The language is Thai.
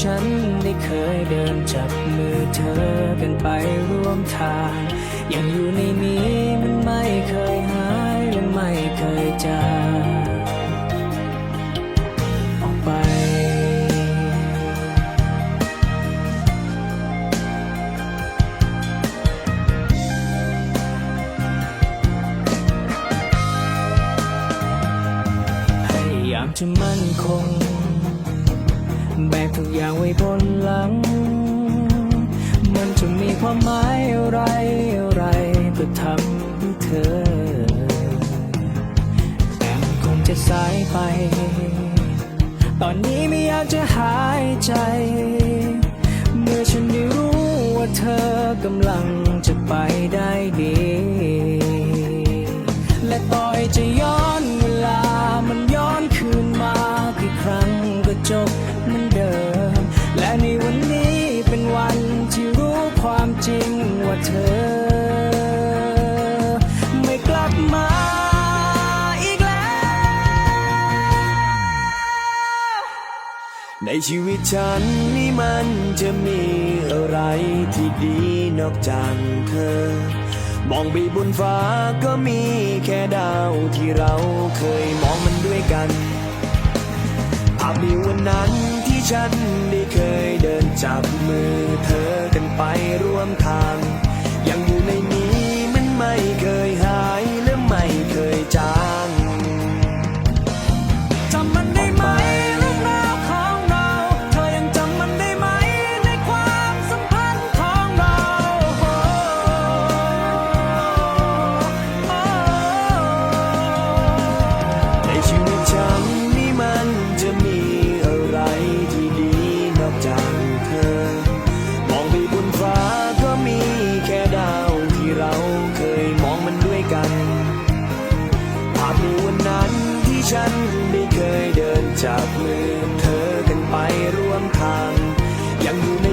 ฉันได้เคยเดินจับมือเธอกันไปร่วมทาง ยังอยู่ในนี้มันไม่เคยหายและไม่เคยจางออกไปพยายามจะมั่นคง แบกทุกอย่างไว้บนหลัง มันจะมีความหมายอะไรอะไรก็ทำเพื่อเธอ แต่มันคงจะสายไป ตอนนี้ไม่อยากจะหายใจ เมื่อฉันได้รู้ว่าเธอกำลังจะไปได้ดี และต่อยจะยอน ในชีวิตฉันนี่มันจะมีอะไรที่ดีนอกจากเธอ มองไปบนฟ้าก็มีแค่ดาวที่เราเคยมองมันด้วยกันภาพในวันนั้นที่ฉันได้เคยเดินจับมือเธอกันไปร่วมทาง ยังอยู่ในนี้มันไม่ ฉันไม่เคยเดินจากมือเธอกันไปร่วมทาง ยังอยู่ใน